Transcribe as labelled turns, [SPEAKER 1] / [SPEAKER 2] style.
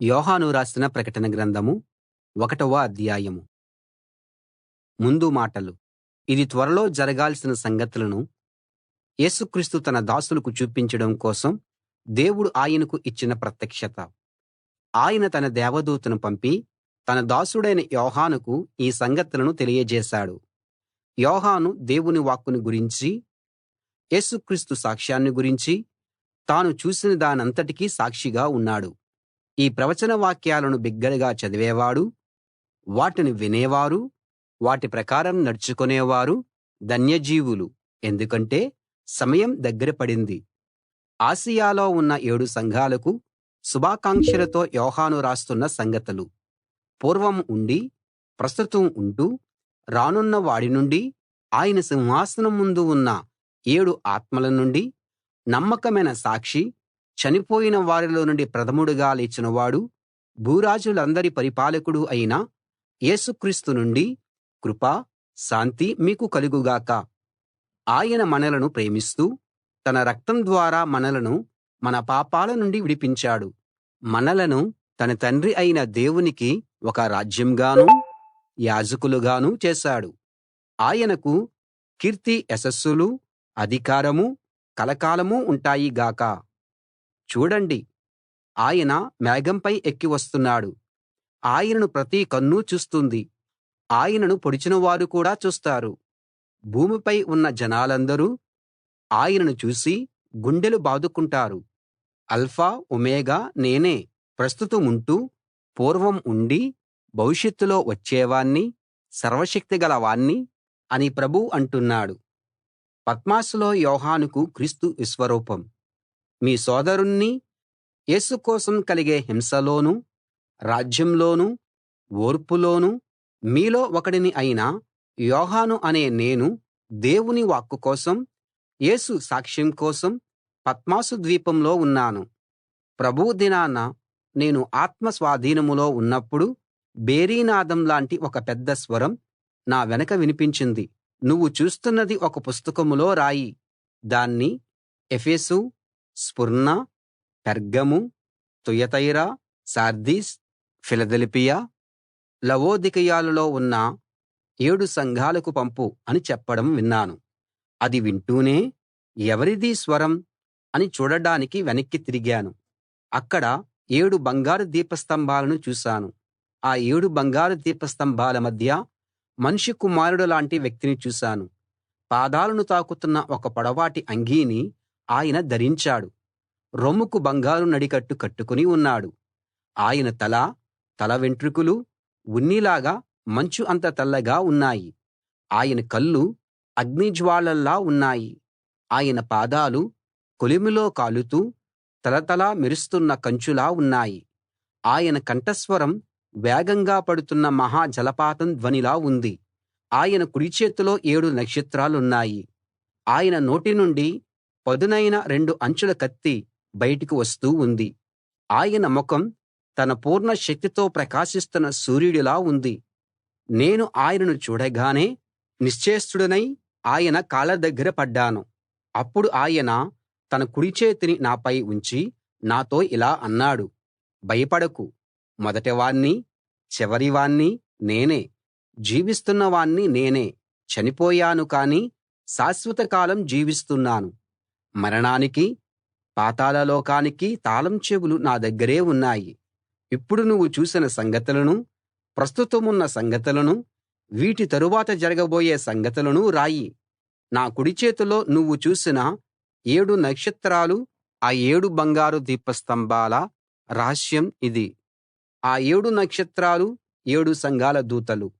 [SPEAKER 1] యోహాను రాసిన ప్రకటన గ్రంథము ఒకటవ అధ్యాయం ముందు మాటలు. ఇది త్వరలో జరగాల్సిన సంగతులను యేసుక్రీస్తు తన దాసులకు చూపించడం కోసం దేవుడు ఆయనకు ఇచ్చిన ప్రత్యక్షత. ఆయన తన దేవదూతను పంపి తన దాసుడైన యోహానుకు ఈ సంగతులను తెలియజేశాడు. యోహాను దేవుని వాక్కును గురించి యేసుక్రీస్తు సాక్ష్యాన్ని గురించి తాను చూసిన దానంతటికీ సాక్షిగా ఉన్నాడు. ఈ ప్రవచన వాక్యాలను బిగ్గరగా చదివేవాడు వాటిని వినేవారు వాటి ప్రకారం నడుచుకునేవారు ధన్యజీవులు. ఎందుకంటే సమయం దగ్గర పడింది. ఆసియాలో ఉన్న ఏడు సంఘాలకు శుభాకాంక్షలతో యోహాను రాస్తున్న సంగతులు. పూర్వం ఉండి ప్రస్తుతం ఉంటూ రానున్న వాడి నుండి ఆయన సింహాసనం ముందు ఉన్న ఏడు ఆత్మల నుండి నమ్మకమైన సాక్షి చనిపోయిన వారిలో నుండి ప్రథముడుగా లేచినవాడు భూరాజులందరి పరిపాలకుడు అయిన యేసుక్రీస్తు నుండి కృప శాంతి మీకు కలుగు గాక ఆయన మనలను ప్రేమిస్తూ తన రక్తం ద్వారా మనలను మన పాపాల నుండి విడిపించాడు. మనలను తన తండ్రి అయిన దేవునికి ఒక రాజ్యంగానూ యాజకులుగానూ చేశాడు. ఆయనకు కీర్తి యశస్సులు అధికారమూ కలకాలమూ ఉంటాయి గాక. చూడండి ఆయన మేఘంపై ఎక్కి వస్తున్నాడు. ఆయనను ప్రతి కన్నూ చూస్తుంది. ఆయనను పొడిచిన వారు కూడా చూస్తారు. భూమిపై ఉన్న జనాలందరూ ఆయనను చూసి గుండెలు బాదుకుంటారు. అల్ఫా ఒమేగా నేనే. ప్రస్తుతముంటూ పూర్వం ఉండి భవిష్యత్తులో వచ్చేవాణ్ణి సర్వశక్తిగల వాణ్ణి అని ప్రభువు అంటున్నాడు. పత్మసులో యోహానుకు క్రీస్తు విశ్వరూపం. మీ సోదరుణ్ణి యేసు కోసం కలిగే హింసలోనూ రాజ్యంలోనూ ఓర్పులోనూ మీలో ఒకడిని అయిన యోహాను అనే నేను దేవుని వాక్కు కోసం యేసు సాక్ష్యం కోసం పత్మసు ద్వీపంలో ఉన్నాను. ప్రభువు దినాన నేను ఆత్మ స్వాధీనంలో ఉన్నప్పుడు భేరీనాదం లాంటి ఒక పెద్ద స్వరం నా వెనక వినిపించింది. నువ్వు చూస్తున్నది ఒక పుస్తకంలో రాయి. దాన్ని Ephesus Smyrna Pergamum Thyatira Sardis Philadelphia లవొదికయలలో ఉన్న ఏడు సంఘాలకు పంపు అని చెప్పడం విన్నాను. అది వింటూనే ఎవరిదీ స్వరం అని చూడడానికి వెనక్కి తిరిగాను. అక్కడ ఏడు బంగారు దీపస్తంభాలను చూశాను. ఆ ఏడు బంగారు దీపస్తంభాల మధ్య మనిషి కుమారుడు లాంటి వ్యక్తిని చూశాను. పాదాలను తాకుతున్న ఒక పొడవాటి అంగీని ఆయన ధరించాడు. రొమ్ముకు బంగారు నడికట్టు కట్టుకుని ఉన్నాడు. ఆయన తల తల వెంట్రుకలు ఉన్నిలాగా మంచు అంత తెల్లగా ఉన్నాయి. ఆయన కళ్ళు అగ్నిజ్వాలల్లా ఉన్నాయి. ఆయన పాదాలు కొలిమిలో కాలుతూ తళతళ మెరుస్తున్న కంచులా ఉన్నాయి. ఆయన కంఠస్వరం వేగంగా పడుతున్న మహా జలపాతం ధ్వనిలా ఉంది. ఆయన కుడి చేతిలో ఏడు నక్షత్రాలున్నాయి. ఆయన నోటి నుండి పదునైన రెండు అంచుల కత్తి బయటికి వస్తూ ఉంది. ఆయన ముఖం తన పూర్ణ శక్తితో ప్రకాశిస్తున్న సూర్యుడిలా ఉంది. నేను ఆయనను చూడగానే నిశ్చేస్తుడనై ఆయన కాళ్ళ దగ్గర పడ్డాను. అప్పుడు ఆయన తన కుడి చేతిని నాపై ఉంచి నాతో ఇలా అన్నాడు భయపడకు. మొదటివాణ్ణి చివరివాణ్ణి నేనే. జీవిస్తున్నవాణ్ణి నేనే. చనిపోయాను కాని శాశ్వత కాలం జీవిస్తున్నాను. మరణానికి పాతాళలోకానికి తాళం చెవులు నా దగ్గరే ఉన్నాయి. ఇప్పుడు నువ్వు చూసిన సంగతులను ప్రస్తుతమున్న సంగతులను వీటి తరువాత జరగబోయే సంగతులను రాయి. నా కుడి చేతిలో నువ్వు చూసిన ఏడు నక్షత్రాలు ఆ ఏడు బంగారు దీపస్తంభాల రహస్యం ఇది. ఆ ఏడు నక్షత్రాలు ఏడు సంఘాల దూతలు.